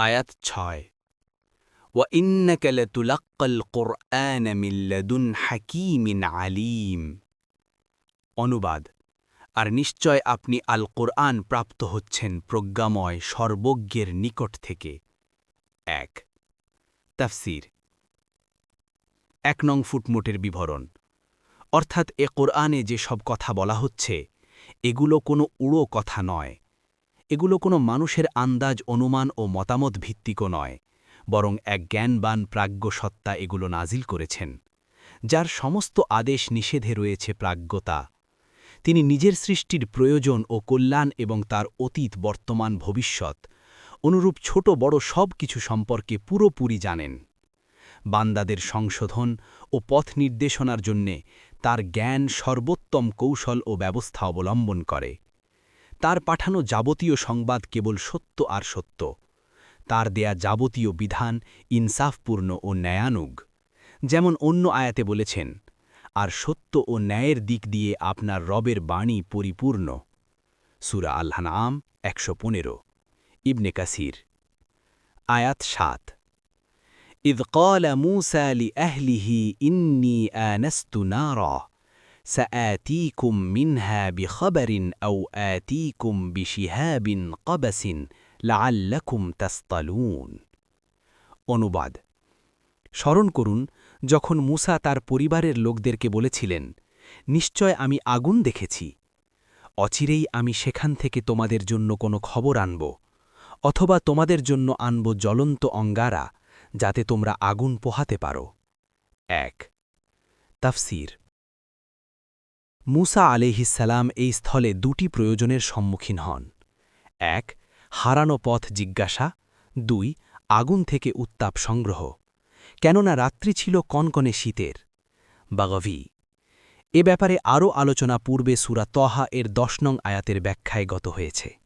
আয়াত ছয় وَإِنَّكَ لَتُلَقَّى الْقُرْآنَ مِنْ لَدُنْ حَكِيمٍ عَلِيمٍ অনুবাদ আর নিশ্চয় আপনি আল কোরআন প্রাপ্ত হচ্ছেন প্রজ্ঞাময় সর্বজ্ঞের নিকট থেকে এক তাফসির এক নং ফুটমোটের বিবরণ অর্থাৎ এ কোরআনে যে সব কথা বলা হচ্ছে এগুলো কোনো উড়ো কথা নয় এগুলো কোনো মানুষের আন্দাজ, অনুমান ও মতামত ভিত্তিকও নয়, বরং এক জ্ঞানবান প্রাজ্ঞ সত্তা এগুলো নাজিল করেছেন, যার সমস্ত আদেশ নিষেধে রয়েছে প্রাজ্ঞতা। তিনি নিজের সৃষ্টির প্রয়োজন ও কল্যাণ এবং তার অতীত বর্তমান ভবিষ্যৎ, অনুরূপ ছোট বড় সব কিছু সম্পর্কে পুরোপুরি জানেন। বান্দাদের সংশোধন ও পথ নির্দেশনার জন্যে তার জ্ঞান সর্বোত্তম কৌশল ও ব্যবস্থা অবলম্বন করে। তার পাঠানো যাবতীয় সংবাদ কেবল সত্য আর সত্য তার দেয়া যাবতীয় বিধান ইনসাফপূর্ণ ও ন্যায়ানুগ যেমন অন্য আয়াতে বলেছেন আর সত্য ও ন্যায়ের দিক দিয়ে আপনার রবের বাণী পরিপূর্ণ সুরা আল্লানাম একশো পনেরো ইবনে কাসির আয়াত সাত إذ قال موسى لأهله إني آنست نارا سآتيكم منها بخبر أو آتيكم بشهاب قبس لعلكم تسطلون অনুবাদ স্মরণ করুন যখন মুসা তার পরিবারের লোকদেরকে বলেছিলেন নিশ্চয় আমি আগুন দেখেছি অচিরেই আমি সেখান থেকে তোমাদের জন্য কোনো খবর আনব অথবা তোমাদের জন্য আনব জ্বলন্ত অঙ্গারা যাতে তোমরা আগুন পোহাতে পারো এক তাফসির মুসা আলিহিসাল্লাম এই স্থলে দুটি প্রয়োজনের সম্মুখীন হন। এক, হারানো পথ জিজ্ঞাসা। দুই, আগুন থেকে উত্তাপ সংগ্রহ। কেননা রাত্রি ছিল কনকনে শীতের। বাগভি, এ ব্যাপারে আরও আলোচনা পূর্বে সুরা তহা এর দশ নং আয়াতের ব্যাখ্যায় গত হয়েছে।